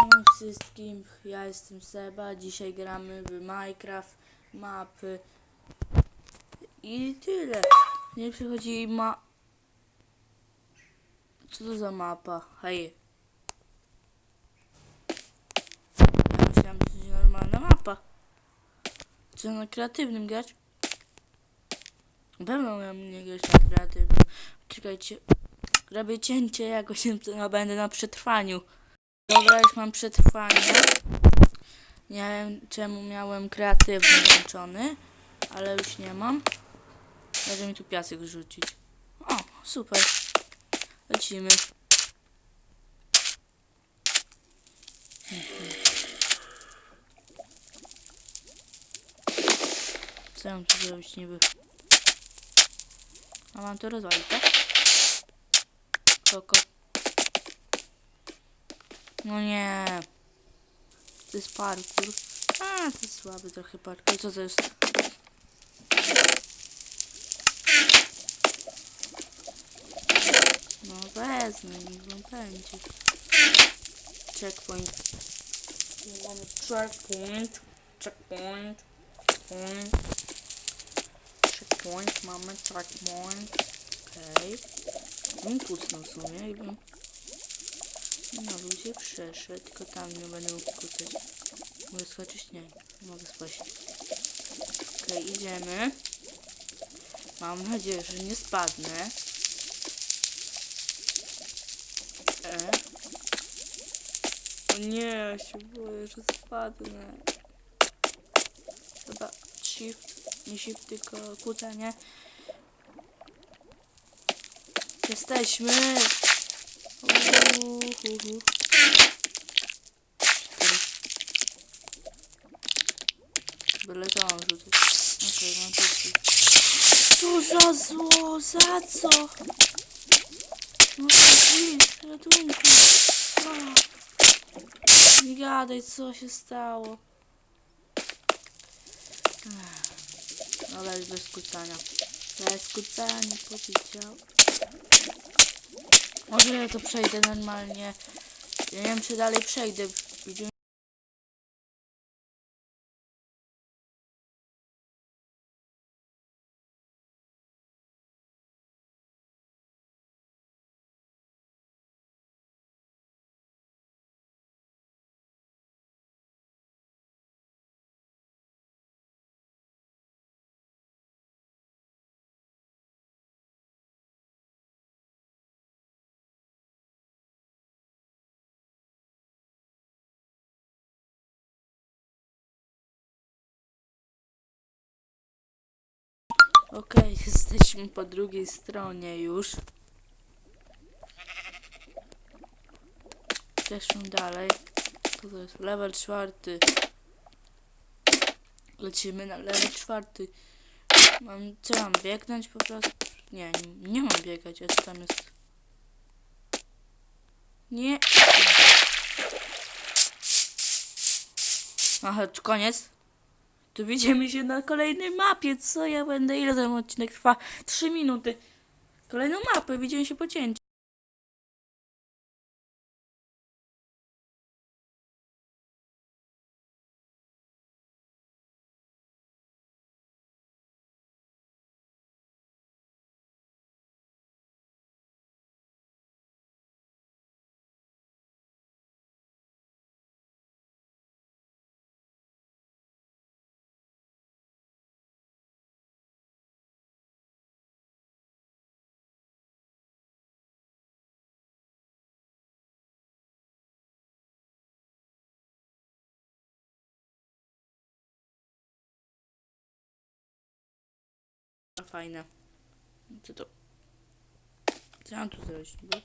Siema wszystkim, ja jestem Seba, dzisiaj gramy w Minecraft, mapy i tyle. Nie przychodzi ma... Co to za mapa? Hej. Ja myślałem, że to normalna mapa. Co na kreatywnym grać? Na pewno miałem nie grać na kreatywnym. Czekajcie, robię cięcie jakoś, będę na przetrwaniu. Dobra, już mam przetrwanie. Nie wiem czemu miałem kreatywny włączony, ale już nie mam. Może mi tu piasek rzucić. O, super. Lecimy. Co mam tu zrobić niby? A mam to rozwalić, tak? Koko. Nie. To jest parkour. A, to jest słaby trochę parkour. Co to jest? No wezmę, niech wam będzie. Checkpoint. Mamy checkpoint. Checkpoint. Checkpoint. Checkpoint. Mamy checkpoint. Okej. Okay. Kucnął w sumie i bym ludzie przeszedł, tylko tam nie będę mógł kucać. Mogę skoczyć? Nie, nie mogę spaść. Okej, idziemy. Mam nadzieję, że nie spadnę. E. O nie, ja się boję, że spadnę. Chyba shift, nie shift, tylko kłócenie. Jesteśmy! Uhuhu. Mam rzucić. Okej, mam rzucić. Co za zło? Za co? No please, ratunku. A. Nie gadaj, co się stało. Dobra, już bez kucania. Bez kucania, powiedział. Może ja to przejdę normalnie. Ja nie wiem, czy dalej przejdę. Okej, jesteśmy po drugiej stronie już. Przeszłam dalej. To jest? Level czwarty. Lecimy na level czwarty. Mam, co mam biegnąć po prostu? Nie, nie, mam biegać, a co tam jest? Nie. Aha, koniec. Tu widzimy się na kolejnej mapie. Co ja będę? Ile ten odcinek trwa? 3 minuty. Kolejną mapę, widzimy się po cięciu. Fajne. Co to? Co mam tu zrobić? Bo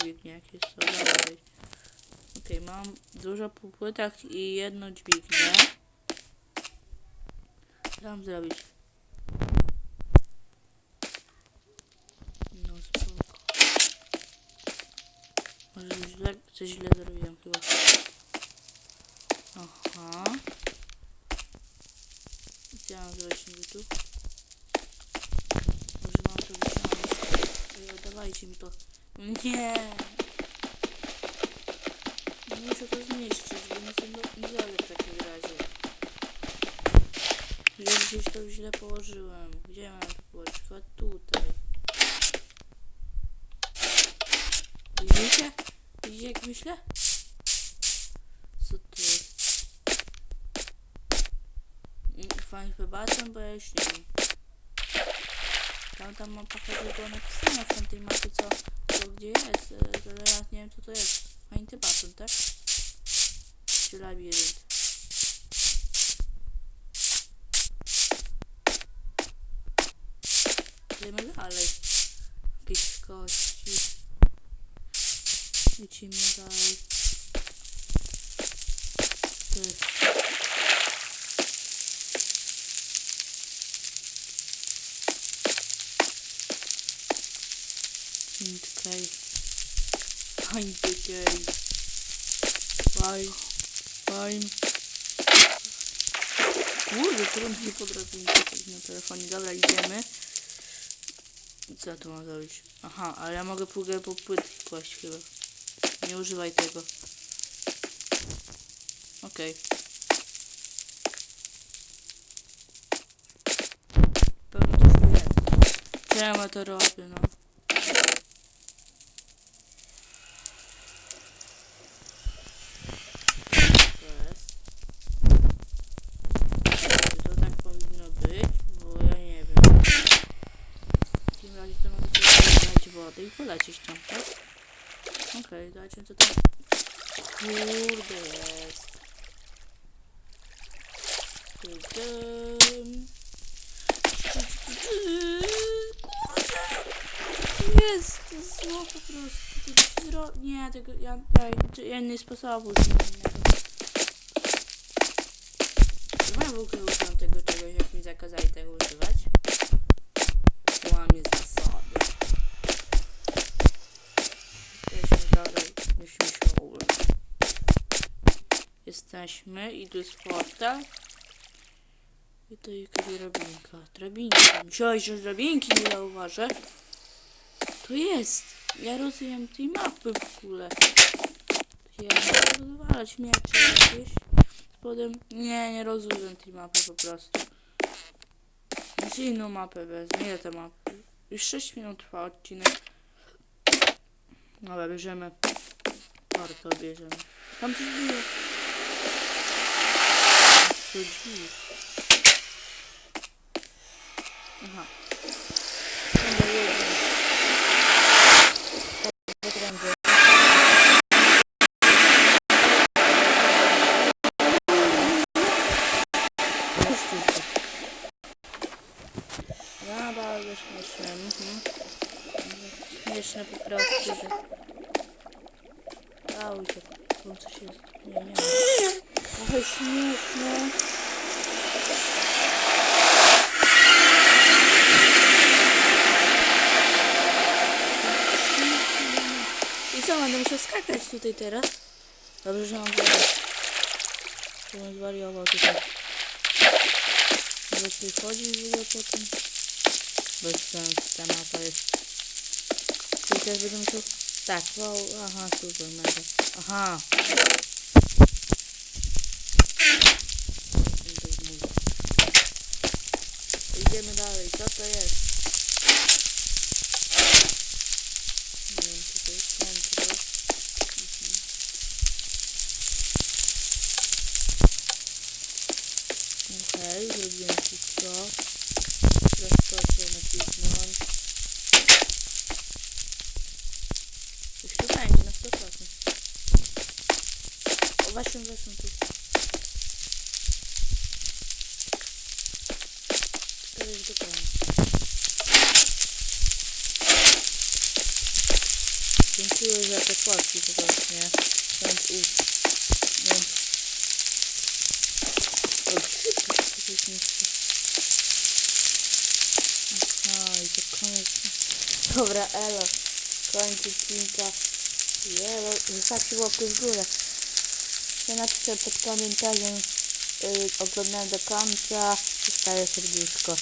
dźwignie jakieś są. Dalej. Okej, mam dużo półpłytek i jedno dźwignię. Co mam zrobić? No spoko. Może źle, coś źle zrobiłem chyba. Aha. Mam zrobić niby tu? Może mam to wyciągnąć. Ej, Dawajcie mi to. Nie. muszę to zniszczyć, bo nie, nie zrobię w takim razie. Gdzieś, gdzieś to źle położyłem. Gdzie mam to położyć? Chyba tutaj. Widzicie? Widzicie jak myślę? Co to jest? Mm, Fajnie wybaczam, bo ja już nie wiem. Tam, tam mam pochodzę było napisane w tamtej mapie co, co gdzie jest, ale ja nie wiem co to jest. Fajny baton, tak? Czy labirynt? Idziemy dalej. Jakieś kości. Lecimy dalej. To Find cave. Find the cave. Find. Find. Kurde, nie potrafię mi pisać na telefonie. Dobra, idziemy. Co ja tu mam zrobić? Aha, ale ja mogę pójdę po płytki kłaść chyba. Nie używaj tego. Okej. Pewno to już jest. To robię, no? To jest. Czy to tak powinno być? Bo ja nie wiem. W takim razie to mogę wodę i polecieć tam, tak? Okej, dajcie to tam. Kurde jest. Kurde! Jest! To jest zło po prostu. Nie, tego... Ja, ja, ja nie sposobu nie w ogóle używam tego czegoś, jak mi zakazali tego używać. Jesteśmy i tu jest portal. I to jaka drabinka. Drabinka. Myślałeś, że drabinki nie zauważę? To jest. Ja rozumiem tej mapy w ogóle. Ja muszę rozwalać miecze jakieś. Potem nie, nie rozumiem tej mapy po prostu. Gdzie inną mapę wezmę? Ile ta mapa? Już 6 minut trwa odcinek. Dobra, bierzemy. Portal bierzemy. Tam coś było. Są drzwi. Aha. No, bardzo śmieszne. Mhm. Śmieszne po prostu, że... A, uciekł. Bo coś jest. Nie, nie ma. Trochę śmieszne. I co, będę musiał skakać tutaj teraz? Dobrze, że mam wodę. Bym zwariował tutaj. Może tutaj chodzi w ogóle po tym? Bez sensu ta mapa jest. Czyli też będę musiał... Tak, wow, aha, super, mega. Aha. Idziemy dalej, co to jest? Nie wiem, co to jest kontrol. Mhm. Okej, zrobiłem wszystko. Rozkoczę nacisnąć. Już tu będzie na 100%. O, właśnie, właśnie tu. To jest dokładnie. Dziękuję za te płatki po prostu, nie? Bądź ust. Bądź... O, szybko się coś zmieści. Aha, i to koniec. Dobra, elo. Koniec odcinka. Jelo, zostawcie łapkę w górę. Ja napiszę pod komentarzem, yy, oglądałem do końca, zostawię serduszko.